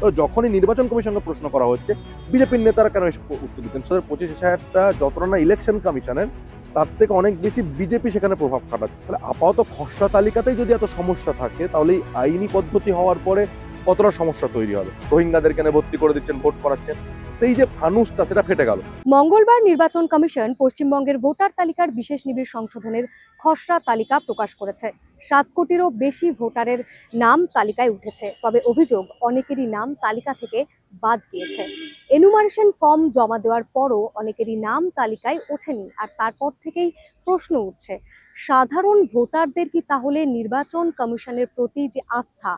তো যখনই নির্বাচন কমিশনকে প্রশ্ন করা হচ্ছে, বিজেপির নেতারা কেন উত্তর দিচ্ছেন? হাজার পঁচিশ হাজারটা যতটা না ইলেকশন কমিশনের তার থেকে অনেক বেশি বিজেপি সেখানে প্রভাব খাটাচ্ছে। তাহলে আপাতত খসড়া তালিকাতেই যদি এত সমস্যা থাকে, তাহলে এই আইনি পদ্ধতি হওয়ার পরে কতটা সমস্যা তৈরি হবে? রোহিঙ্গাদেরকে ভর্তি করে দিচ্ছেন, ভোট করাচ্ছেন। সেই যে ফানুসটা, সেটা ফেটে গেল। মঙ্গলবার নির্বাচন কমিশন পশ্চিমবঙ্গের ভোটার তালিকার বিশেষ নিবিড় সংশোধনের খসড়া তালিকা প্রকাশ করেছে। সাত কোটিরও বেশি ভোটারের নাম তালিকায় উঠেছে, তবে অভিযোগ অনেকেরই নাম তালিকা থেকে বাদ গিয়েছে। এনুমারেশন ফর্ম জমা দেওয়ার পরও অনেকেরই নাম তালিকায় ওঠেনি, আর তারপর থেকেই প্রশ্ন উঠছে, সাধারণ ভোটারদের কি তাহলে নির্বাচন কমিশনের প্রতি যে আস্থা,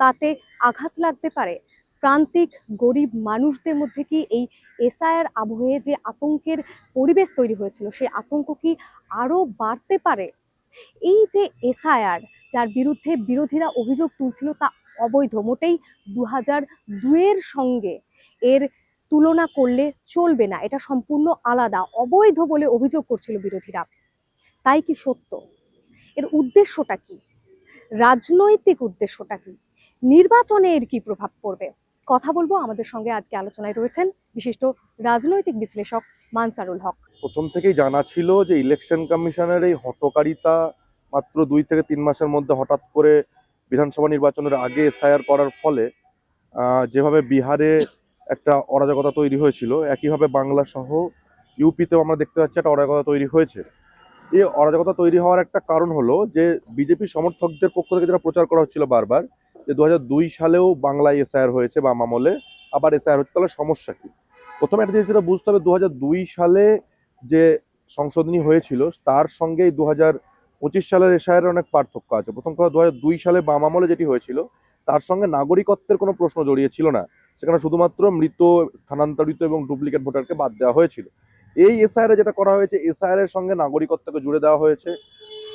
তাতে আঘাত লাগতে পারে? প্রান্তিক গরিব মানুষদের মধ্যে কি এই এসআইআর আবহে যে আতঙ্কের পরিবেশ তৈরি হয়েছিল, সেই আতঙ্ক কি আরও বাড়তে পারে? এই যে এসআইআর, যার বিরুদ্ধে বিরোধীরা অভিযোগ তুলছিল তা অবৈধ, মোটেই দু হাজার দুয়ের সঙ্গে এর তুলনা করলে চলবে না, এটা সম্পূর্ণ আলাদা, অবৈধ বলে অভিযোগ করছিল বিরোধীরা। তাই কি সত্য? এর উদ্দেশ্যটা কি? রাজনৈতিক উদ্দেশ্যটা কি? নির্বাচনে এর কি প্রভাব পড়বে? কথা বলব আমাদের সঙ্গে আজকে আলোচনায় রয়েছেন বিশিষ্ট রাজনৈতিক বিশ্লেষক মানসারুল হক। প্রথম থেকেই জানা ছিল যে ইলেকশন কমিশনের এই হটকারিতা মাত্র দুই থেকে তিন মাসের মধ্যে হঠাৎ করে বিধানসভা নির্বাচনের আগে এসআইআর করার ফলে যেভাবে বিহারে একটা অরাজকতা তৈরি হয়েছিল, একইভাবে বাংলা সহ ইউপিতেও আমরা দেখতে পাচ্ছি একটা অরাজকতা তৈরি হয়েছে। এই অরাজকতা তৈরি হওয়ার একটা কারণ হলো যে বিজেপি সমর্থকদের পক্ষ থেকে যেটা প্রচার করা হচ্ছিল বারবার যে দু হাজার দুই সালেও বাংলায় এসআইআর হয়েছে বাম আমলে, আবার এসআইআর হচ্ছে, তাহলে সমস্যা কি? প্রথমে একটা জিনিস যেটা বুঝতে হবে দু হাজার দুই সালে যে সংশোধনী হয়েছিল, তার সঙ্গে দু পঁচিশ সালের এশায়ের অনেক পার্থক্য আছে। প্রথম কথা দু হাজার দুই সালে বাম আমলে যেটি হয়েছিল, তার সঙ্গে নাগরিকত্বের কোনো প্রশ্ন জড়িয়ে ছিল না। সেখানে শুধুমাত্র মৃত, স্থানান্তরিত এবং ডুপ্লিকেট ভোটারকে বাদ দেওয়া হয়েছিল। এই এসআইআর যেটা করা হয়েছে এসআইআর এর সঙ্গে নাগরিকত্বকে জুড়ে দেওয়া হয়েছে।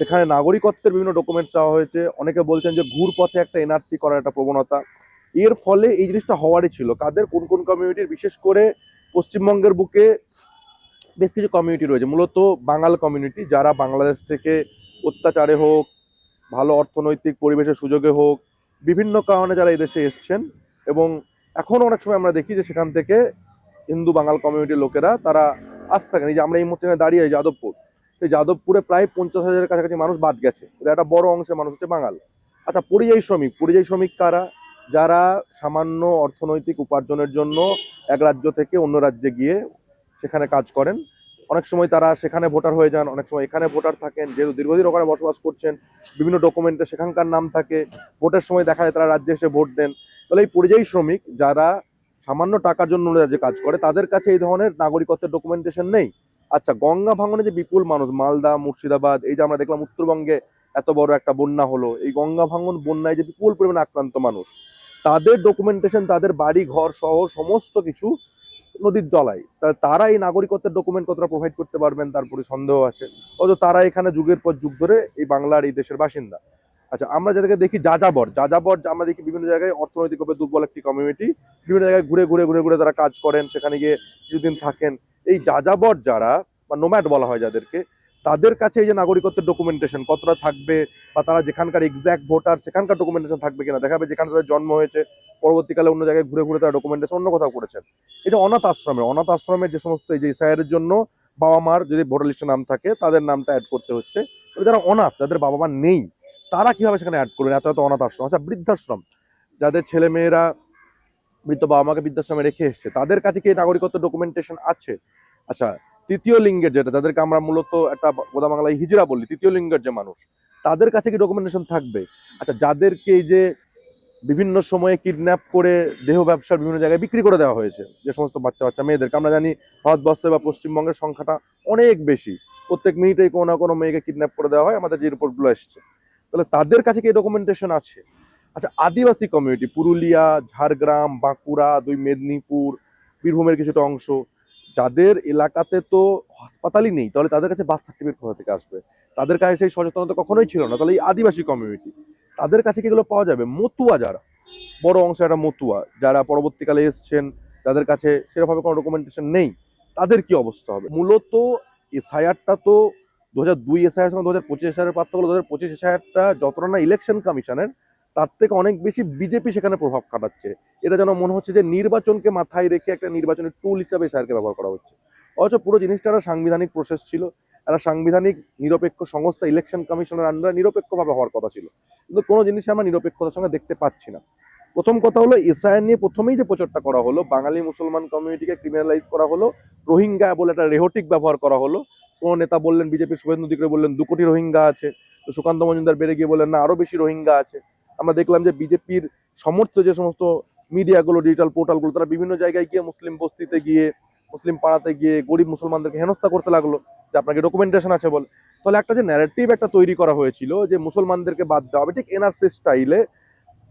সেখানে নাগরিকত্বের বিভিন্ন ডকুমেন্ট চাওয়া হয়েছে। অনেকে বলছেন যে ঘুর পথে একটা এনআরসি করার একটা প্রবণতা। এর ফলে এই জিনিসটা হওয়ারই ছিল। কাদের কোন কোন কমিউনিটির বিশেষ করে পশ্চিমবঙ্গের বুকে বেশ কিছু কমিউনিটি রয়েছে। মূলত বাঙাল কমিউনিটি যারা বাংলাদেশ থেকে অত্যাচারে হোক, ভালো অর্থনৈতিক পরিবেশের সুযোগে হোক, বিভিন্ন কারণে যারা এদেশে এসছেন এবং এখনও অনেক সময় আমরা দেখি যে সেখান থেকে হিন্দু বাঙাল কমিউনিটির লোকেরা তারা আস থাকেন এই যে আমরা এই মুহূর্তে এখানে দাঁড়িয়ে যাদবপুর। সেই যাদবপুরে প্রায় পঞ্চাশ হাজারের কাছাকাছি মানুষ বাদ গেছে। একটা বড় অংশের মানুষ হচ্ছে বাঙাল। আচ্ছা পরিযায়ী শ্রমিক পরিযায়ী শ্রমিক কারা? যারা সামান্য অর্থনৈতিক উপার্জনের জন্য এক রাজ্য থেকে অন্য রাজ্যে গিয়ে সেখানে কাজ করেন। অনেক সময় তারা সেখানে ভোটার হয়ে যান, অনেক সময় এখানে ভোটার থাকেন, যেহেতু দীর্ঘদিন ওখানে বসবাস করছেন, বিভিন্ন ডকুমেন্টে সেখানকার নাম থাকে, ভোটের সময় দেখা যায় তারা রাজ্যে এসে ভোট দেন। তাহলে এই পরিযায়ী শ্রমিক যারা সামান্য টাকার জন্য অন্য রাজ্যে কাজ করে, তাদের কাছে এই ধরনের নাগরিকত্বের ডকুমেন্টেশন নেই। আচ্ছা গঙ্গা ভাঙনে যে বিপুল মানুষ, মালদা, মুর্শিদাবাদ, এই যে আমরা দেখলাম উত্তরবঙ্গে এত বড় একটা বন্যা হলো, এই গঙ্গা ভাঙন বন্যায় যে বিপুল পরিমাণে আক্রান্ত মানুষ, তাদের ডকুমেন্টেশন তাদের বাড়ি, ঘর সহ সমস্ত কিছু নদীর তলায় তা- তারা এই নাগরিকত্বের ডকুমেন্ট কতটা প্রোভাইড করতে পারবেন তার প্রতি সন্দেহ আছে। অথচ তারা এখানে যুগের পর যুগ ধরে এই বাংলার এই দেশের বাসিন্দা। আচ্ছা আমরা যাদেরকে দেখি যাযাবর যাযাবর আমরা দেখি বিভিন্ন জায়গায় অর্থনৈতিকভাবে দুর্বল একটি কমিউনিটি বিভিন্ন জায়গায় ঘুরে ঘুরে ঘুরে ঘুরে তারা কাজ করেন, সেখানে গিয়ে কিছুদিন থাকেন। এই যাযাবর যারা, বা নোম্যাড বলা হয় যাদেরকে, তাদের কাছে এই যে নাগরিকত্বের ডকুমেন্টেশন কতটা থাকবে, বা তারা যেখানকার এক্স্যাক্ট ভোটার সেখানকার ডকুমেন্টেশন থাকবে কিনা দেখাবে যেখানে তাদের জন্ম হয়েছে, পরবর্তীকালে অন্য জায়গায় ঘুরে ঘুরে তারা ডকুমেন্টেশন অন্য কোথাও করেছেন। এটা অনাথ আশ্রমে অনাথ আশ্রমে যে সমস্ত এই যে ইসায়ের জন্য বাবা মার যদি ভোটার লিস্টে নাম থাকে, তাদের নামটা অ্যাড করতে হচ্ছে। যারা অনাথ, যাদের বাবা মা নেই তারা কীভাবে সেখানে অ্যাড করবেন এত এত অনাথ আশ্রম আচ্ছা বৃদ্ধাশ্রম। যাদের ছেলে মেয়েরা বৃদ্ধ বাবা মাকে বৃদ্ধাশ্রমে রেখে এসছে, তাদের কাছে কি নাগরিকত্ব ডকুমেন্টেশন আছে? আচ্ছা তৃতীয় লিঙ্গের যেটা, যাদেরকে আমরা মূলত একটা গোদা বাংলায় হিজরা বলি, তৃতীয় লিঙ্গের যে মানুষ, তাদের কাছে কি ডকুমেন্টেশন থাকবে? আচ্ছা যাদেরকে এই যে বিভিন্ন সময়ে কিডন্যাপ করে দেহ ব্যবসার বিভিন্ন জায়গায় বিক্রি করে দেওয়া হয়েছে, যে সমস্ত বাচ্চা বাচ্চা মেয়েদেরকে, আমরা জানি ভারতবর্ষে বা পশ্চিমবঙ্গের সংখ্যাটা অনেক বেশি। প্রত্যেক মিনিটেই কোনো না কোনো মেয়েকে কিডন্যাপ করে দেওয়া হয়, আমাদের যে রিপোর্টগুলো এসছে। তাহলে তাদের কাছে কি ডকুমেন্টেশন আছে? আচ্ছা আদিবাসী কমিউনিটি পুরুলিয়া, ঝাড়গ্রাম, বাঁকুড়া, দুই মেদিনীপুর, বীরভূমের কিছুটা অংশ, যাদের এলাকাতে তো হাসপাতালই নেই, তাহলে তাদের কাছে বার্থ সার্টিফিকেট কোথা থেকে আসবে? তাদের কাছে সেই সচেতনতা কখনোই ছিল না, তাহলে এই আদিবাসী কমিউনিটি তাদের কাছে কি এগুলো পাওয়া যাবে? মতুয়া যারা, বড় অংশ একটা মতুয়া, যারা পরবর্তীকালে এসছেন, যাদের কাছে সেরকমভাবে কোনো ডকুমেন্টেশন নেই, তাদের কি অবস্থা হবে? মূলত এসআইআরটা তো দু হাজার দুই এসআইআর সঙ্গে, দু হাজার পঁচিশ এসআইআর পার্থক্য দু হাজার পঁচিশ এসআইআরটা যতটা না ইলেকশন কমিশনের তার থেকে অনেক বেশি বিজেপি সেখানে প্রভাব খাটাচ্ছে এটা যেন মনে হচ্ছে যে নির্বাচনকে মাথায় রেখে একটা নির্বাচনের টুল হিসাবে স্যারকে ব্যবহার করা হচ্ছে। অথচ পুরো জিনিসটা একটা সাংবিধানিক প্রসেস ছিল, একটা সাংবিধানিক নিরপেক্ষ সংস্থা ইলেকশন কমিশনের আন্ডারে নিরপেক্ষভাবে হওয়ার কথা ছিল। কিন্তু কোনো জিনিস আমরা নিরপেক্ষতার সঙ্গে দেখতে পাচ্ছি না। প্রথম কথা হলো এসআইআর নিয়ে প্রথমেই যে প্রচারটা করা হলো, বাঙালি মুসলমান কমিউনিটিকে ক্রিমিনালাইজ করা হলো, রোহিঙ্গা বলে একটা রেহটিক ব্যবহার করা হলো। কোনো নেতা বললেন, বিজেপির শুভেন্দু দিকরে বললেন, দু কোটি রোহিঙ্গা আছে। তো সুকান্ত মজুমদার বেড়ে গিয়ে বললেন, না আরও বেশি রোহিঙ্গা আছে। আমরা দেখলাম যে বিজেপির সমর্থ যে সমস্ত মিডিয়াগুলো ডিজিটাল পোর্টালগুলো তারা বিভিন্ন জায়গায় গিয়ে মুসলিম বস্তিতে গিয়ে, মুসলিম পাড়াতে গিয়ে গরিব মুসলমানদেরকে হেনস্থা করতে লাগল যে আপনাকে ডকুমেন্টেশন আছে বলে? তাহলে একটা যে ন্যারেটিভ একটা তৈরি করা হয়েছিল যে, মুসলমানদেরকে বাদ দেওয়া হবে ঠিক এনআরসি স্টাইলে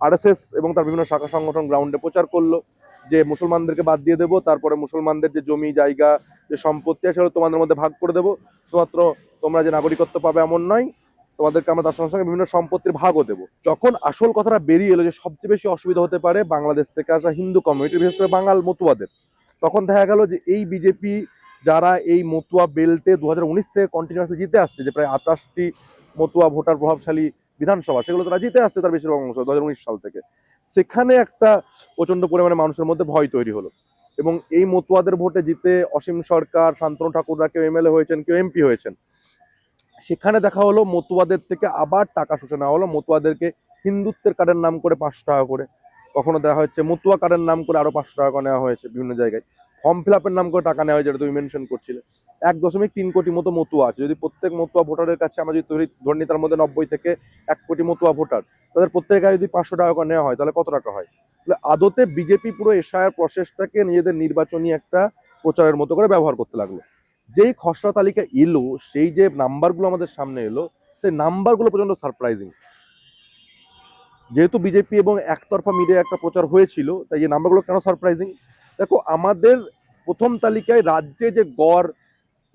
আরএসএস এবং তার বিভিন্ন শাখা সংগঠন গ্রাউন্ডে প্রচার করল যে মুসলমানদেরকে বাদ দিয়ে দেবো, তারপরে মুসলমানদের যে জমি, জায়গা, যে সম্পত্তি আছে সেগুলো তোমাদের মধ্যে ভাগ করে দেবো। শুধুমাত্র তোমরা যে নাগরিকত্ব পাবে এমন নয়, তোমাদেরকে আমরা তার সঙ্গে সঙ্গে বিভিন্ন সম্পত্তির ভাগও দেবো। যখন আসল কথাটা বেরিয়ে এলো যে সবচেয়ে বেশি অসুবিধা হতে পারে বাংলাদেশ থেকে আসা হিন্দু কমিউনিটি বিশেষ করে বাঙাল মতুয়াদের, তখন দেখা গেল যে এই বিজেপি যারা এই মতুয়া বেল্টে দু হাজার উনিশ থেকে কন্টিনিউয়াসলি জিতে আসছে, যে প্রায় আঠাশটি মতুয়া ভোটার প্রভাবশালী বিধানসভা, সেগুলো তারা জিতে আসছে তার বেশিরভাগ অংশ, দু সাল থেকে। সেখানে একটা প্রচণ্ড পরিমাণে মানুষের মধ্যে ভয় তৈরি হলো। এবং এই মতুয়াদের ভোটে জিতে অসীম সরকার, শান্তনু ঠাকুররা কেউ এমএলএ হয়েছেন, কেউ এমপি হয়েছেন। সেখানে দেখা হলো মতুয়াদের থেকে আবার টাকা শুষে নেওয়া হলো। মতুয়াদেরকে হিন্দুত্বের কার্ডের নাম করে পাঁচশো টাকা করে। কখনো দেওয়া হচ্ছে মতুয়া কার্ডের নাম করে আরও পাঁচশো টাকা নেওয়া হয়েছে বিভিন্ন জায়গায়। ফর্ম ফিল আপের নাম করে টাকা নেওয়া হয়েছে যেটা তুমি মেনশন করছিলে। এক দশমিক তিন কোটি মতো মতুয়া আছে। যদি প্রত্যেক মতুয়া ভোটারের কাছে আমরা যদি ধরি, ধরে তার মধ্যে নব্বই থেকে এক কোটি মতুয়া ভোটার, তাদের প্রত্যেকের কাছে যদি পাঁচশো টাকা করে নেওয়া হয়, তাহলে কত টাকা হয়? তাহলে আদতে বিজেপি পুরো এশায়ার প্রসেসটাকে নিজেদের নির্বাচনী একটা প্রচারের মতো করে ব্যবহার করতে লাগল। যেই খসড়া তালিকা এলো, সেই যে নাম্বারগুলো আমাদের সামনে এলো, সেই নাম্বারগুলো প্রচণ্ড সারপ্রাইজিং যেহেতু বিজেপি এবং একতরফা মিডিয়া একটা প্রচার হয়েছিল, তাই এই নাম্বারগুলো কেন সারপ্রাইজিং দেখো, আমাদের প্রথম তালিকায় রাজ্যে যে গড়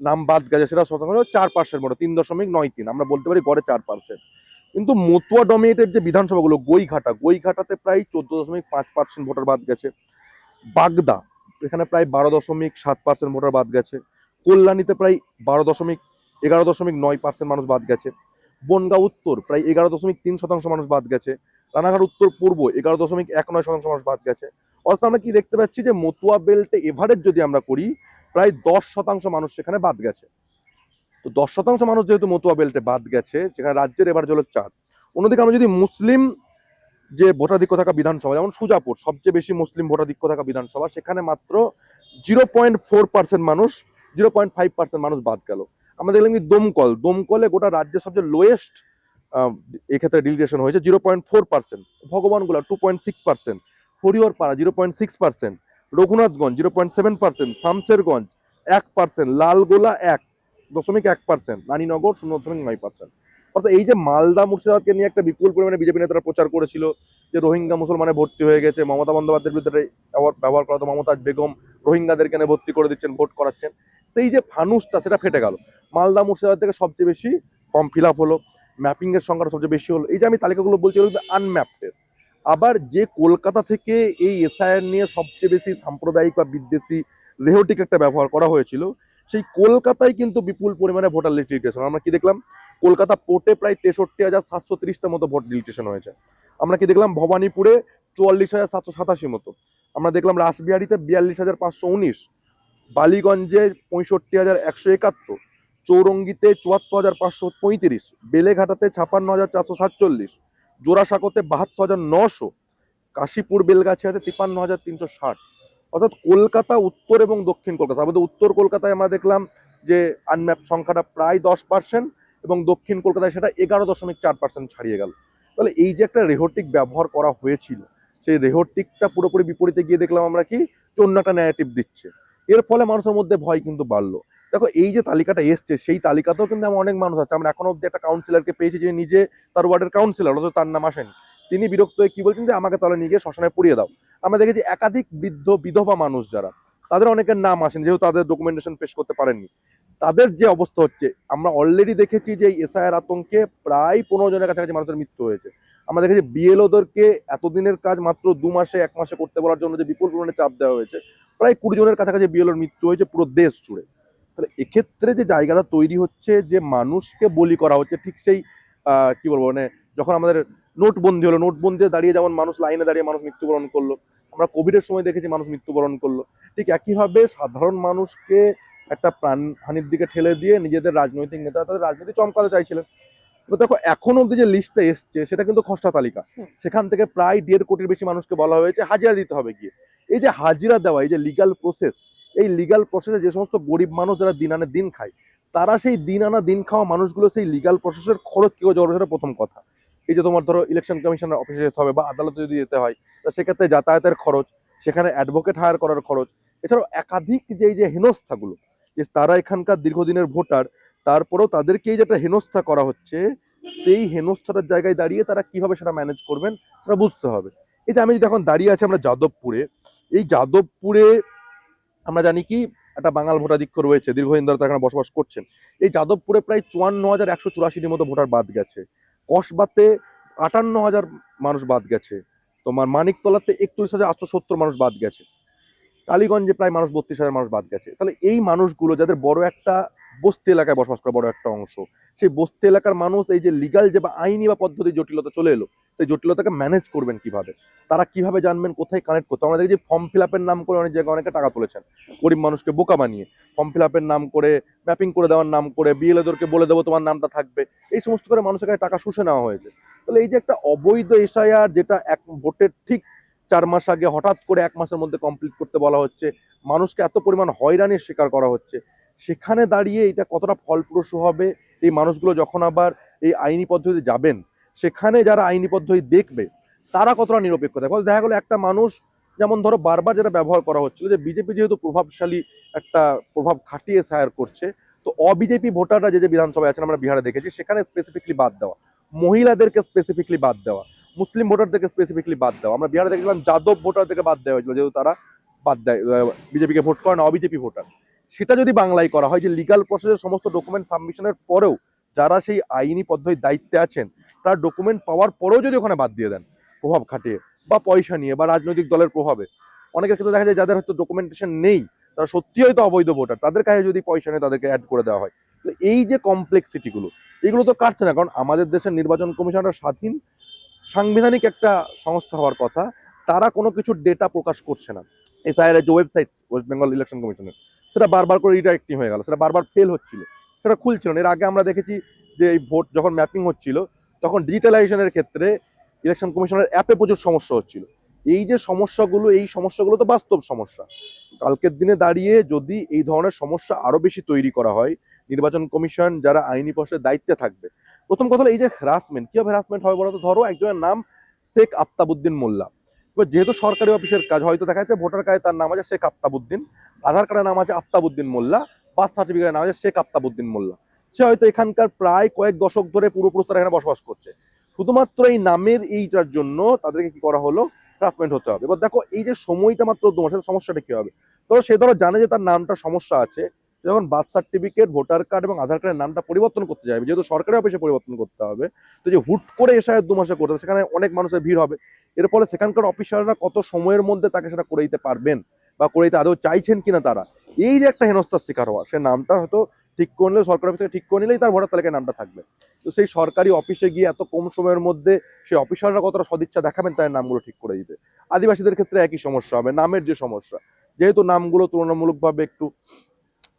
নাম বাদ গেছে সেটা শতাংশ চার পার্সেন্ট মতো তিন দশমিক নয় তিন। আমরা বলতে পারি গড়ে চার পার্সেন্ট। কিন্তু মতুয়া ডমিনেটেড যে বিধানসভাগুলো, গৈঘাটা, গৈঘাটাতে প্রায় চোদ্দ দশমিক পাঁচ পার্সেন্ট ভোটার বাদ গেছে। বাগদা, এখানে প্রায় বারো দশমিক সাত পার্সেন্ট ভোটার বাদ গেছে। কল্যাণীতে প্রায় বারো দশমিক, এগারো দশমিক নয় পার্সেন্ট মানুষ বাদ গেছে। বনগাঁ, উত্তর, প্রায় এগারো দশমিক তিন শতাংশ মানুষ বাদ গেছে। রানাঘাট উত্তর পূর্ব, এগারো দশমিক এক নয় শতাংশ মানুষ বাদ গেছে। অর্থাৎ আমরা কি দেখতে পাচ্ছি যে মতুয়া বেল্টে এভারেজ যদি আমরা করি, প্রায় দশ শতাংশ মানুষ সেখানে বাদ গেছে। তো দশ শতাংশ মানুষ যেহেতু মতুয়া বেল্টে বাদ গেছে, সেখানে রাজ্যের এভারেজ হলো চার। অন্যদিকে আমরা যদি মুসলিম যে ভোটাধিক্য থাকা বিধানসভা, যেমন সুজাপুর, সবচেয়ে বেশি মুসলিম ভোটাধিক্য থাকা বিধানসভা, সেখানে মাত্র জিরো পয়েন্ট ফোর পার্সেন্ট মানুষ জিরো পয়েন্ট ফাইভ পার্সেন্ট মানুষ বাদ গেল। আমরা দেখলাম কি দমকল, দমকলে গোটা রাজ্যের সবচেয়ে লোয়েস্ট এক্ষেত্রে ডিলিগেশন হয়েছে zero point four percent Bhagwangola two point six percent Hariharpara zero point six percent Raghunathganj zero point seven percent Samserganj এক পার্সেন্ট লালগোলা এক, দশমিক এক পার্সেন্ট রানীনগর শূন্য দশমিক নয় পার্সেন্ট অর্থাৎ এই যে মালদা মুর্শিদাবাদকে নিয়ে একটা বিপুল পরিমাণে বিজেপি নেতারা প্রচার করেছিল, যে রোহিঙ্গা মুসলমানে ভর্তি হয়ে গেছে, মমতা বন্দ্যোপাধ্যায়ের বিরুদ্ধে ব্যবহার- করা তো মমতাজ বেগম রোহিঙ্গাদেরকে এনে ভর্তি করে দিচ্ছেন, ভোট করাচ্ছেন। সেই যে ফানুসটা, সেটা ফেটে গেল। মালদা মুর্শিদাবাদ থেকে সবচেয়ে বেশি ফর্ম ফিল আপ হলো। ম্যাপিং এর সংখ্যাটা সবচেয়ে বেশি হলো। এই যে আমি তালিকাগুলো বলছি, এগুলো আনম্যাপটেড আবার যে কলকাতা থেকে এই এসআইআর নিয়ে সবচেয়ে বেশি সাম্প্রদায়িক বা বিদ্বেষী রেহটিক একটা ব্যবহার করা হয়েছিল, সেই কলকাতায় কিন্তু বিপুল পরিমাণে ভোটার লিস্ট আমরা কি দেখলাম? কলকাতা পোর্টে প্রায় তেষট্টি হাজার সাতশো তিরিশটা মতো ভোট ডিলিটেশন হয়েছে। আমরা কি দেখলাম? ভবানীপুরে চুয়াল্লিশ হাজার সাতশো সাতাশি মতো। আমরা দেখলাম রাসবিহারিতে বিয়াল্লিশ হাজার পাঁচশো উনিশ, বালিগঞ্জে পঁয়ষট্টি হাজার একশো একাত্তর চৌরঙ্গিতে চুয়াত্তর হাজার পাঁচশো পঁয়ত্রিশ, বেলেঘাটাতে ছাপান্ন হাজার চারশো সাতচল্লিশ, জোড়াসাঁকোতে বাহাত্তর হাজার নশো, কাশীপুর বেলগাছিয়াতে তিপান্ন হাজার তিনশো ষাট। অর্থাৎ কলকাতা উত্তর এবং দক্ষিণ কলকাতা, আমাদের উত্তর কলকাতায় আমরা দেখলাম যে আনম্যাপ সংখ্যাটা প্রায় দশ পার্সেন্ট এবং দক্ষিণ কলকাতায় সেটা এগারো দশমিক চার পার্সেন্ট ছাড়িয়ে গেল। তাহলে এই যে একটা রেহটিক ব্যবহার করা হয়েছিল, সেই রেহটিকটা পুরোপুরি বিপরীতে গিয়ে দেখলাম আমরা কি অন্য একটা ন্যারেটিভ দিচ্ছে। এর ফলে মানুষের মধ্যে ভয় কিন্তু বাড়লো। দেখো, এই যে তালিকাটা এসছে, সেই তালিকাতেও কিন্তু আমার অনেক মানুষ আছে। আমরা এখনও অব্দি একটা কাউন্সিলরকে পেয়েছি যে নিজে তার ওয়ার্ডের কাউন্সিলর অথচ তার নাম আসেনি। তিনি বিরক্ত হয়ে কি বলছেন যে, আমাকে তাহলে নিয়ে গিয়ে শ্মশানে পুড়িয়ে দাও। আমরা দেখেছি একাধিক বৃদ্ধ, বিধবা মানুষ যারা, তাদের অনেকের নাম আসেন, যেহেতু তাদের ডকুমেন্টেশন পেশ করতে পারেননি। তাদের যে অবস্থা হচ্ছে, আমরা অলরেডি দেখেছি যে এসআইআর আতঙ্কে প্রায় পনেরো জনের কাছাকাছি মানুষের মৃত্যু হয়েছে। আমরা দেখেছি বিএলওদেরকে এতদিনের কাজ মাত্র দু মাসে, এক মাসে করতে বলার জন্য যে বিপুল পরিমাণে চাপ দেওয়া হয়েছে, প্রায় কুড়ি জনের কাছাকাছি বিএলওর মৃত্যু হয়েছে পুরো দেশ জুড়ে। তাহলে এক্ষেত্রে যে জায়গাটা তৈরি হচ্ছে যে মানুষকে বলি করা হচ্ছে ঠিক সেই কি বলব মানে যখন আমাদের নোটবন্দি হলো নোটবন্দি দাঁড়িয়ে যেমন মানুষ লাইনে দাঁড়িয়ে মানুষ মৃত্যুবরণ করল আমরা কোভিডের সময় দেখেছি মানুষ মৃত্যুবরণ করল ঠিক একইভাবে সাধারণ মানুষকে একটা প্রাণহানির দিকে ঠেলে দিয়ে নিজেদের রাজনৈতিক নেতা তাদের রাজনীতি চমকাতে চাইছিলেন। তো দেখো এখন অব্দি যে লিস্টটা এসছে সেটা কিন্তু খসড়া তালিকা। সেখান থেকে প্রায় দেড় কোটির বেশি মানুষকে বলা হয়েছে হাজিরা দিতে হবে গিয়ে। এই যে হাজিরা দেওয়া এই যে লিগাল প্রসেস এই লিগাল প্রসেসে যে সমস্ত গরিব মানুষ যারা দিন আনে দিন খায়, তারা সেই দিন আনা দিন খাওয়া মানুষগুলো সেই লিগাল প্রসেসের খরচ কেউ জড়ো প্রথম কথা। এই যে তোমার ধরো ইলেকশন কমিশনের অফিসে যেতে হবে বা আদালতে যদি যেতে হয়, তা সেক্ষেত্রে যাতায়াতের খরচ, সেখানে অ্যাডভোকেট হায়ার করার খরচ, এছাড়াও একাধিক যে যে হেনস্থাগুলো, যে তারা এখানকার দীর্ঘদিনের ভোটার, তারপরেও তাদেরকে এই যেটা হেনস্থা করা হচ্ছে, সেই হেনস্থাটার জায়গায় দাঁড়িয়ে তারা কীভাবে সেটা ম্যানেজ করবেন, সেটা বুঝতে হবে। এই যে আমি যদি এখন দাঁড়িয়ে আছি আমরা যাদবপুরে, এই যাদবপুরে আমরা জানি কি, একটা বাঙাল ভোটাধিক্য রয়েছে, দীর্ঘদিন ধরে তারা বসবাস করছেন। এই যাদবপুরে প্রায় চুয়ান্ন হাজার একশো চুরাশিটির মতো ভোটার বাদ গেছে। কসবাতে আটান্ন হাজার মানুষ বাদ গেছে। তোমার মানিকতলাতে একত্রিশ হাজার আটশো সত্তর মানুষ বাদ গেছে। কালীগঞ্জে প্রায় মানুষ বত্রিশ হাজার মানুষ বাদ গেছে। তাহলে এই মানুষগুলো যাদের বড় একটা বস্তি এলাকায় বসবাস করে, বড় একটা অংশ সেই বস্তি এলাকার মানুষ এই যে লিগাল যে বা আইনি বা পদ্ধতি জটিলতা চলে এলো, সেই জটিলতাকে ম্যানেজ করবেন কীভাবে? তারা কীভাবে জানবেন, কোথায় কানেক্ট করতে আমরা দেখি ফর্ম ফিল আপের নাম করে অনেক জায়গায় অনেকে টাকা তুলেছেন। গরিব মানুষকে বোকা বানিয়ে ফর্ম ফিল আপের নাম করে ম্যাপিং করে দেওয়ার নাম করে বিএলএদেরকে বলে দেবো তোমার নামটা থাকবে, এই সমস্ত করে মানুষের কাছে টাকা শুষে নেওয়া হয়েছে। তাহলে এই যে একটা অবৈধ এসআইআর যেটা এক ভোটের ঠিক চার মাস আগে হঠাৎ করে এক মাসের মধ্যে কমপ্লিট করতে বলা হচ্ছে, মানুষকে এত পরিমাণ হয়রানির শিকার করা হচ্ছে, সেখানে দাঁড়িয়ে এটা কতটা ফলপ্রসূ হবে? এই মানুষগুলো যখন আবার এই আইনি পদ্ধতিতে যাবেন, সেখানে যারা আইনি পদ্ধতি দেখবে, তারা কতটা নিরপেক্ষ? থাকে দেখা গেলো একটা মানুষ, যেমন ধরো বারবার যেটা ব্যবহার করা হচ্ছিল যে, বিজেপি যেহেতু প্রভাবশালী একটা প্রভাব খাটিয়ে সায়ার করছে, তো অবিজেপি ভোটাররা যে যে বিধানসভায় আছেন, আমরা বিহারে দেখেছি, সেখানে স্পেসিফিকলি বাদ দেওয়া। মহিলাদেরকে স্পেসিফিকলি বাদ দেওয়া। মুসলিম ভোটারদেরকে স্পেসিফিকলি বাদ দেওয়া। আমরা বিহারে দেখলাম যাদব ভোটারদেরকে বাদ দেওয়া হয়েছিল, যেহেতু তারা বাদ দেয় বিজেপিকে ভোট করে না অবিজেপি ভোটার। সেটা যদি বাংলায় করা হয়, যে লিগাল প্রসেসের সমস্ত ডকুমেন্ট সাবমিশনের পরেও যারা সেই আইনি পদ্ধতির দায়িত্বে আছেন, তার ডকুমেন্ট পাওয়ার পরেও যদি ওখানে বাদ দিয়ে দেন, প্রভাব খাটিয়ে বা পয়সা নিয়ে বা রাজনৈতিক দলের প্রভাবে, অনেকের ক্ষেত্রে দেখা যায় যাদের হয়তো ডকুমেন্টেশন নেই, তারা সত্যি হয়তো অবৈধ ভোটার, তাদের কাছে যদি পয়সা নিয়ে তাদেরকে অ্যাড করে দেওয়া হয়। তো এই যে কমপ্লেক্সিটিগুলো এগুলো তো কাটছে না, কারণ আমাদের দেশের নির্বাচন কমিশনটা স্বাধীন সাংবিধানিক একটা সংস্থা হওয়ার কথা, তারা কোনো কিছু ডেটা প্রকাশ করছে না। এসআইআর যে ওয়েবসাইট ওয়েস্ট বেঙ্গল ইলেকশন কমিশনের সেটা বারবার করে রিডাইরেক্টিং হয়ে গেল, সেটা বারবার ফেল হচ্ছিল, সেটা খুলছিল না। এর আগে আমরা দেখেছি যে এই ভোট যখন ম্যাপিং হচ্ছিল, তখন ডিজিটালাইজেশনের ক্ষেত্রে ইলেকশন কমিশনের অ্যাপে প্রচুর সমস্যা হচ্ছিল। এই যে সমস্যাগুলো, এই সমস্যাগুলো তো বাস্তব সমস্যা। কালকের দিনে দাঁড়িয়ে যদি এই ধরনের সমস্যা আরও বেশি তৈরি করা হয়, নির্বাচন কমিশন যারা আইনি পক্ষের দায়িত্বে থাকবে, প্রথম কথা হলো এই যে হ্যারাসমেন্ট কীভাবে হ্যারাসমেন্ট হবে বলতো? ধরো একজনের নাম শেখ আফতাবুদ্দিন মোল্লা। এবার যেহেতু সরকারি অফিসের কাজ, হয়তো দেখা যাচ্ছে ভোটার কার্ডে তার নাম আছে শেখ আফতাবুদ্দিন, আধার কার্ডের নাম আছে আফতাবুদ্দিন মোল্লা, বার্থ সার্টিফিকেটের নাম আছে শেখ আফতাবুদ্দিন মোল্লা। সে হয়তো এখানকার প্রায় কয়েক দশক ধরে পূর্বপুরুষ তারা এখানে বসবাস করছে। শুধুমাত্র এই নামের এইটার জন্য তাদেরকে কি করা হলো? হ্যারাসমেন্ট হতে হবে। এবার দেখো, এই যে সময়টা মাত্র দু মাসের, সমস্যাটা কি হবে? তো সে ধরো জানে যে তার নামটা সমস্যা আছে যখন বার্থ সার্টিফিকেট, ভোটার কার্ড এবং আধার কার্ডের নামটা পরিবর্তন করতে যাবে, যেহেতু সরকারি অফিসে পরিবর্তন করতে হবে, তো যে হুট করে এসে দু মাসে করতে হবে, সেখানে অনেক মানুষের ভিড় হবে। এর ফলে সেখানকার অফিসাররা কত সময়ের মধ্যে তাকে সেটা করে দিতে পারবেন বা করে দিতে আদৌ চাইছেন কিনা তারা? এই যে একটা হেনস্থার শিকার হওয়া, সে নামটা হয়তো ঠিক করে নিলে সরকারি অফিস ঠিক করে নিলেই তার ভোটার তালিকায় নামটা থাকবে। তো সেই সরকারি অফিসে গিয়ে এত কম সময়ের মধ্যে সেই অফিসাররা কতটা সদিচ্ছা দেখাবেন তার নামগুলো ঠিক করে দিতে। আদিবাসীদের ক্ষেত্রে একই সমস্যা হবে, নামের যে সমস্যা। যেহেতু নামগুলো তুলনামূলকভাবে একটু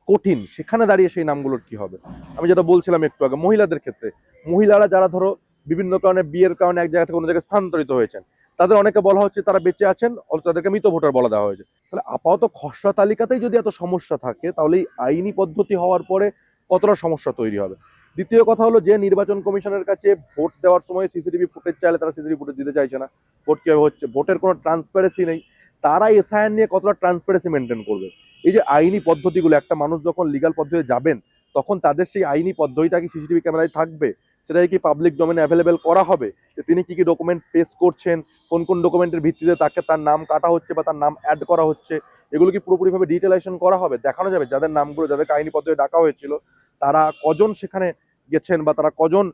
কঠিন, সেখানে দাঁড়িয়ে সেই নামগুলোর কি হবে? আমি যেটা বলছিলাম একটু আগে, মহিলাদের ক্ষেত্রে। মহিলারা যারা ধরো বিভিন্ন কারণে বিয়ের কারণে এক জায়গা থেকে অন্য জায়গায় স্থানান্তরিত হয়েছেন তাদের অনেকে বলা হচ্ছে তারা বেঁচে আছেন, অথচ তাদেরকে মৃত ভোটার বলা দেওয়া হয়েছে। তাহলে আপাতত খসড়া তালিকাতেই যদি এত সমস্যা থাকে, তাহলে এই আইনি পদ্ধতি হওয়ার পরে কতটা সমস্যা তৈরি হবে? দ্বিতীয় কথা হলো যে নির্বাচন কমিশনের কাছে ভোট দেওয়ার সময় সিসিটিভি ফুটেজ চাইলে তারা সিসিটিভি ফুটেজ দিতে চাইছে না। ভোট কীভাবে হচ্ছে? ভোটের কোনো ট্রান্সপারেন্সি নেই। তারা এসআইআর নিয়ে কতটা ট্রান্সপারেন্সি মেনটেন করবে? এই যে আইনি পদ্ধতিগুলো, একটা মানুষ যখন লিগাল পদ্ধতিতে যাবেন, তখন তাদের সেই আইনি পদ্ধতিটা কি সিসিটিভি ক্যামেরায় থাকবে? সেটাই কি পাবলিক ডোমেনে অ্যাভেলেবেল করা হবে? তিনি কি কি ডকুমেন্ট পেশ করছেন, কোন কোন ডকুমেন্টের ভিত্তিতে তাকে তার নাম কাটা হচ্ছে বা তার নাম অ্যাড করা হচ্ছে, এগুলো কি পুরোপুরিভাবে ডিটেলাইজেশন করা হবে? দেখানো যাবে যাদের নামগুলো, যাদেরকে আইনি পদ্ধতি ডাকা হয়েছিল, তারা কজন সেখানে গেছেন বা তারা কজন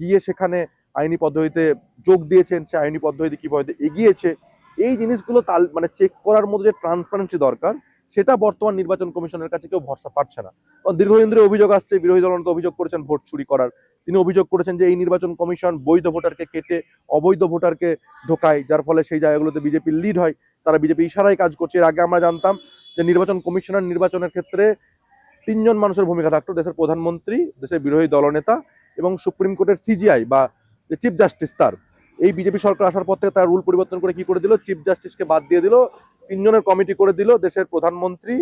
গিয়ে সেখানে আইনি পদ্ধতিতে যোগ দিয়েছেন, সে আইনি পদ্ধতি কীভাবে এগিয়েছে, এই জিনিসগুলো তাল মানে চেক করার মধ্যে যে ট্রান্সপারেন্সি দরকার, সেটা বর্তমান নির্বাচন কমিশনের কাছে কেউ ভরসা পাচ্ছে না। কারণ দীর্ঘদিন ধরে অভিযোগ আসছে, বিরোধী দল অভিযোগ করেছেন, ভোট চুরি করার। তিনি অভিযোগ করেছেন যে এই নির্বাচন কমিশন বৈধ ভোটারকে কেটে অবৈধ ভোটারকে ঢোকায়, যার ফলে সেই জায়গাগুলোতে বিজেপির লিড হয়, তারা বিজেপি ইশারায় কাজ করছে। এর আগে আমরা জানতাম যে নির্বাচন কমিশনার নির্বাচনের ক্ষেত্রে তিনজন মানুষের ভূমিকা থাকতো, দেশের প্রধানমন্ত্রী, দেশের বিরোধী দলনেতা এবং সুপ্রিম কোর্টের সিজিআই বা চিফ জাস্টিস তার। এই বিজেপি সরকার আসার পর থেকে তার রুল পরিবর্তন করে কি করে দিল? চিফ জাস্টিসকে বাদ দিয়ে দিল, তিনজনের কমিটি করে দিল, দেশের প্রধানমন্ত্রী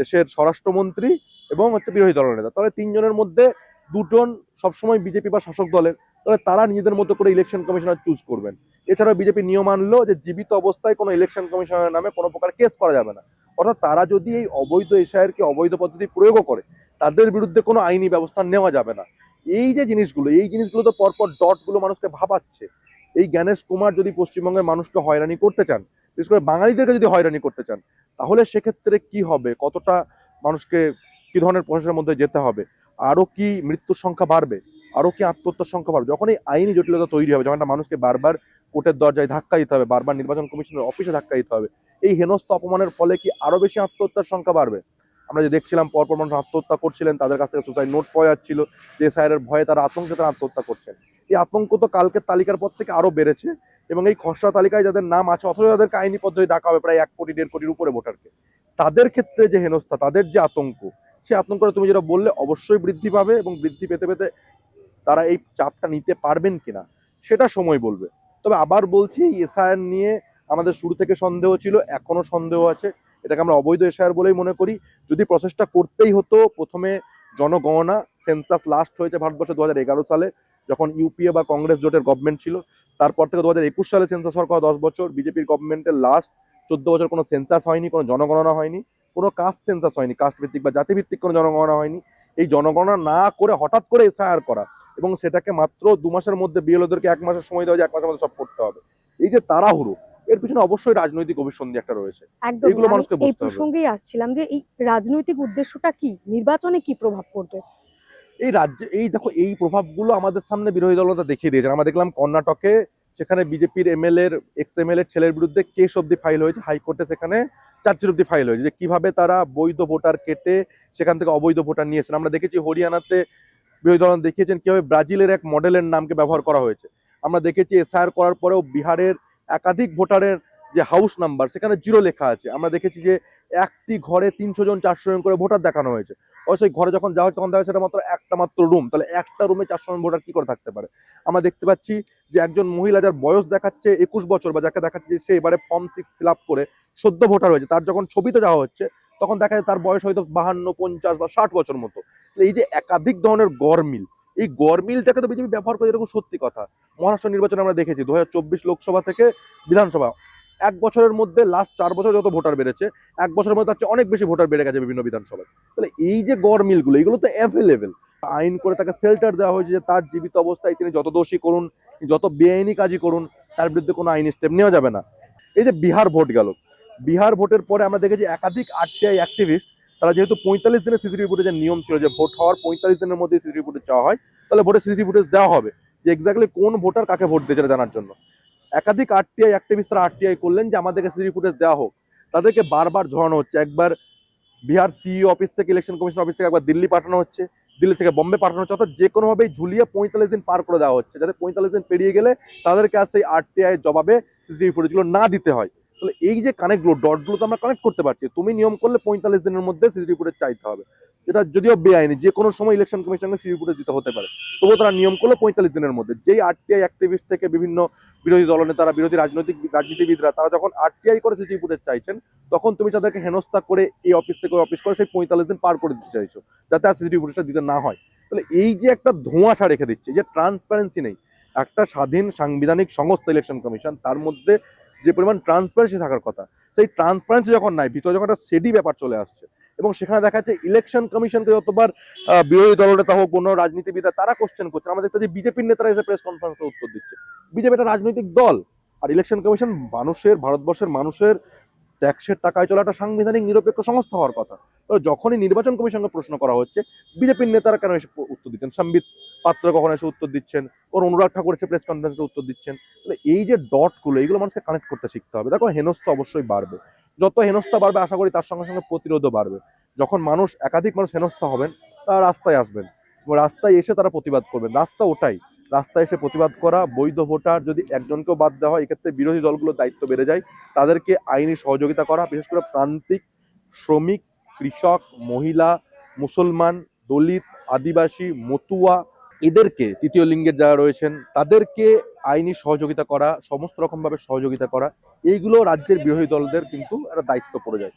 দেশের স্বরাষ্ট্রমন্ত্রী এবং হচ্ছে বিরোধী দলনেতা। তাহলে তিনজনের মধ্যে দুজন সবসময় বিজেপি বা শাসক দলের, তাহলে তারা নিজেদের মতো করে ইলেকশন কমিশনার চুজ করবেন। এছাড়াও বিজেপি নিয়ম আনলো যে জীবিত অবস্থায় কোনো ইলেকশন কমিশনের নামে কোনো প্রকার কেস করা যাবে না। অর্থাৎ তারা যদি এই অবৈধ এশায়ারকে অবৈধ পদ্ধতি প্রয়োগও করে, তাদের বিরুদ্ধে কোনো আইনি ব্যবস্থা নেওয়া যাবে না। এই যে জিনিসগুলো, এই জিনিসগুলো তো পরপর ডটগুলো মানুষকে ভাবাচ্ছে। এই জ্ঞানেশ কুমার যদি পশ্চিমবঙ্গের মানুষকে হয়রানি করতে চান, বিশেষ করে বাঙালিদেরকে যদি হয়রানি করতে চান, তাহলে সেক্ষেত্রে কি হবে? কতটা মানুষকে কি ধরনের প্রসেসের মধ্যে যেতে হবে? আরও কি মৃত্যুর সংখ্যা বাড়বে? আরও কি আত্মহত্যার সংখ্যা বাড়বে? যখন এই আইনি জটিলতা তৈরি হবে, যখন একটা মানুষকে বারবার কোর্টের দরজায় ধাক্কা দিতে হবে, বারবার নির্বাচন কমিশনের অফিসে ধাক্কা দিতে হবে, এই হেনস্থ অপমানের ফলে কি আরও বেশি আত্মহত্যার সংখ্যা বাড়বে? আমরা যে দেখছিলাম, পরপর মানুষ আত্মহত্যা করছিলেন, তাদের কাছ থেকে সুসাইড নোট পাওয়া যাচ্ছিল, যে স্যারের ভয়ে তারা আতঙ্কে তারা আত্মহত্যা করছেন। এই আতঙ্ক তো কালকের তালিকার পর থেকে আরও বেড়েছে এবং এই খসড়া তালিকায় যাদের নাম আছে, অথচ তাদেরকে আইনি পদ্ধতি ডাকা হবে, প্রায় এক কোটি, দেড় কোটির উপরে ভোটারকে, তাদের ক্ষেত্রে যে হেনস্থা, তাদের যে আতঙ্ক সে আতঙ্কটা তুমি যেটা বললে, অবশ্যই বৃদ্ধি পাবে এবং বৃদ্ধি পেতে পেতে তারা এই চাপটা নিতে পারবেন কিনা, সেটা সময় বলবে। তবে আবার বলছি, এসআইআর নিয়ে আমাদের শুরু থেকে সন্দেহ ছিল, এখনও সন্দেহ আছে। এটাকে আমরা অবৈধ এসআইআর বলেই মনে করি। যদি প্রসেসটা করতেই হতো, প্রথমে জনগণনা, সেন্সাস লাস্ট হয়েছে ভারতবর্ষে দু হাজার এগারো সালে, যখন ইউপিএ বা কংগ্রেস জোটের গভর্নমেন্ট ছিল। তারপর থেকে দু হাজার একুশ সালে সেন্সাস হওয়ার কথা দশ বছর, বিজেপির গভর্নমেন্টের লাস্ট চোদ্দ বছর কোনো সেন্সাস হয়নি, কোনো জনগণনা হয়নি। কোনো কাস্ট সেন্সাস হয়নি কাস্ট ভিত্তিক বা জাতিভিত্তিক কোনো জনগণনা হয়নি। এই জনগণনা না করে হঠাৎ করে এসআইআর করা এবং সেটাকে মাত্র দু মাসের মধ্যে বিএলওদেরকে এক মাসের সময় দেওয়া যে এক মাসের মধ্যে সব করতে হবে। এই যে তাড়াহুড়ো এর পিছনে অবশ্যই রাজনৈতিক অভিসন্ধি একটা রয়েছে। এগুলো মানুষকে এই বুঝতে হবে। প্রসঙ্গেই আসছিলাম যে এই রাজনৈতিক উদ্দেশ্যটা কি নির্বাচনে কি প্রভাব পড়বে? এই রাজ্যে এই দেখো এই প্রভাবগুলো আমাদের সামনে বিরোধী দলতা দেখিয়ে দিয়েছেন। আমরা দেখলাম কর্ণাটকে সেখানে বিজেপির এমএলএ এর এক্স এমএলএ ছেলের বিরুদ্ধে কেস অব্দি ফাইল হয়েছে হাইকোর্টে সেখানে চার্জশিট অব্দি ফাইল হয়েছে, যে কীভাবে তারা বৈধ ভোটার কেটে সেখান থেকে অবৈধ ভোটার নিয়েছেন। আমরা দেখেছি হরিয়ানাতে বিরোধী দল দেখিয়েছেন কীভাবে ব্রাজিলের এক মডেলের নামকে ব্যবহার করা হয়েছে। আমরা দেখেছি এসআইআর করার পরেও বিহারের একাধিক ভোটারের যে হাউস নাম্বার সেখানে জিরো লেখা আছে। আমরা দেখেছি যে একটি ঘরে তিনশো জন, চারশো জন করে ভোটার দেখানো হয়েছে। অবশ্যই ঘরে যখন যাওয়া তখন দেখা সেটা মাত্র একটা মাত্র রুম তাহলে একটা রুমে চারশো জন ভোটার কি করে থাকতে পারে? আমরা দেখতে পাচ্ছি যে একজন মহিলা যার বয়স দেখাচ্ছে একুশ বছর বা যাকে দেখাচ্ছে সে এবারে ফর্ম সিক্স ফিল আপ করে সদ্য ভোটার হয়েছে, তার যখন ছবিতে যাওয়া হচ্ছে, তখন দেখা যায় তার বয়স হয়তো বাহান্ন, পঞ্চাশ বা ষাট বছর মতো। এই যে একাধিক ধরনের গড়মিল, এই গড়মিলটাকে তো বিজেপি ব্যবহার করে এরকম সত্যি কথা। মহারাষ্ট্র নির্বাচনে আমরা দেখেছি, দু হাজার চব্বিশ লোকসভা থেকে বিধানসভা এক বছরের মধ্যে লাস্ট চার বছর যত ভোটার বেড়েছে, এক বছরের মধ্যে তার চেয়ে অনেক বেশি ভোটার বেড়ে গেছে বিভিন্ন বিধানসভায়। তাহলে এই যে গড় মিলগুলো, এগুলো তো অ্যাভেলেবেল আইন করে তাকে শেল্টার দেওয়া হয়েছে যে তার জীবিত অবস্থায় তিনি যত দোষী করুন, যত বেআইনি কাজই করুন, তার বিরুদ্ধে কোনো আইনি স্টেপ নেওয়া যাবে না। এই যে বিহার ভোট গেল, বিহার ভোটের পরে আমরা দেখেছি একাধিক আরটিআই অ্যাক্টিভিস্ট তারা যেহেতু পঁয়তাল্লিশ দিনের সিসিটিভি ফুটেজের নিয়ম ছিল যে ভোট হওয়ার পঁয়তাল্লিশ দিনের মধ্যে সিসিটিভি ফুটেজ চাওয়া হয়, তাহলে ভোটের সিসিটিভি ফুটেজ দেওয়া হবে যে এক্স্যাক্টলি কোন ভোটার কাকে ভোট দিয়েছে জানার জন্য। একাধিক আরটিআই অ্যাক্টিভিস্ট তারা আরটিআই করলেন যে আমাদেরকে সিসিটিভি ফুটেজ দেওয়া হোক। তাদেরকে বারবার ঝরানো হচ্ছে। একবার বিহার সিইও অফিস থেকে ইলেকশন কমিশন অফিস থেকে একবার দিল্লি পাঠানো হচ্ছে, দিল্লি থেকে বম্বে পাঠানো হচ্ছে, অর্থাৎ যে কোনোভাবেই ঝুলিয়ে পঁয়তাল্লিশ দিন পার করে দেওয়া হচ্ছে। যাতে পঁয়তাল্লিশ দিন পেরিয়ে গেলে তাদেরকে আর সেই আরটিআই জবাবে সিসিটিভি ফুটেজগুলো না দিতে হয়। তাহলে এই যে কানেক্টগুলো ডটগুলো তো আমরা কানেক্ট করতে পারছি। তুমি নিয়ম করলে পঁয়তাল্লিশ দিনের মধ্যে সিসিটিভি ফুটেজ চাইতে হবে। যেটা যদিও বেআইনি, যে কোনো সময় ইলেকশন কমিশনকে ফুটেজ দিতে হতে পারে। তবুও তারা নিয়ম করল পঁয়তাল্লিশ দিনের মধ্যে। যেই আরটিআই অ্যাক্টিভিস্ট থেকে বিভিন্ন বিরোধী দলনেতারা, বিরোধী রাজনৈতিক, রাজনীতিবিদরা, তারা যখন আরটিআই করে ফুটেজ চাইছেন, তখন তুমি তাদেরকে হেনস্থা করে এই অফিস থেকে অফিস করে সেই পঁয়তাল্লিশ দিন পার করে দিতে চাইছো, যাতে আর সিসিটিভি ফুটেজটা দিতে না হয়। তাহলে এই যে একটা ধোঁয়াশা রেখে দিচ্ছে, যে ট্রান্সপারেন্সি নেই, একটা স্বাধীন সাংবিধানিক সংস্থা ইলেকশন কমিশন তার মধ্যে যে পরিমাণ ট্রান্সপারেন্সি থাকার কথা, সেই ট্রান্সপারেন্সি যখন নাই, ভিতরে যখন একটা সেডি ব্যাপার চলে আসছে এবং সেখানে দেখা যাচ্ছে ইলেকশন কমিশনকে যতবার বিরোধী দলনেতা হোক কোনো রাজনীতিবিদরা, তারা কোশ্চেন করছে। আমাদের যে বিজেপির নেতারা এসে প্রেস কনফারেন্সে উত্তর দিচ্ছে। বিজেপি একটা রাজনৈতিক দল। আর ইলেকশন কমিশন মানুষের, ভারতবর্ষের মানুষের ট্যাক্সের টাকায় চলা একটা সাংবিধানিক নিরপেক্ষ সংস্থা হওয়ার কথা। তো যখনই নির্বাচন কমিশনকে প্রশ্ন করা হচ্ছে, বিজেপির নেতারা কেন এসে উত্তর দিচ্ছেন? সম্বিত পাত্র কখন এসে উত্তর দিচ্ছেন? ওর অনুরাগ ঠাকুর এসে প্রেস কনফারেন্সে উত্তর দিচ্ছেন? তাহলে এই যে ডটগুলো এইগুলো মানুষকে কানেক্ট করতে শিখতে হবে। দেখো হেনস্থ অবশ্যই বাড়বে। যত হেনস্থা বাড়বে, আশা করি তার সঙ্গে সঙ্গে প্রতিরোধও বাড়বে। যখন মানুষ, একাধিক মানুষ হেনস্থা হবেন, তারা রাস্তায় আসবেন। রাস্তায় এসে তারা প্রতিবাদ করবেন। রাস্তা ওটাই। রাস্তায় এসে প্রতিবাদ করা, বৈধ ভোটার যদি একজনকেও বাদ দেওয়া হয়, এক্ষেত্রে বিরোধী দলগুলোর দায়িত্ব বেড়ে যায়। তাদেরকে আইনি সহযোগিতা করা, বিশেষ করে প্রান্তিক শ্রমিক, কৃষক, মহিলা, মুসলমান, দলিত, আদিবাসী, মতুয়া এদেরকে তৃতীয় লিঙ্গের যারা রয়েছেন, তাদেরকে আইনি সহযোগিতা করা, সমস্ত রকমভাবে সহযোগিতা করা, এইগুলো রাজ্যের বিরোধী দলদের কিন্তু একটা দায়িত্ব পড়ে যায়।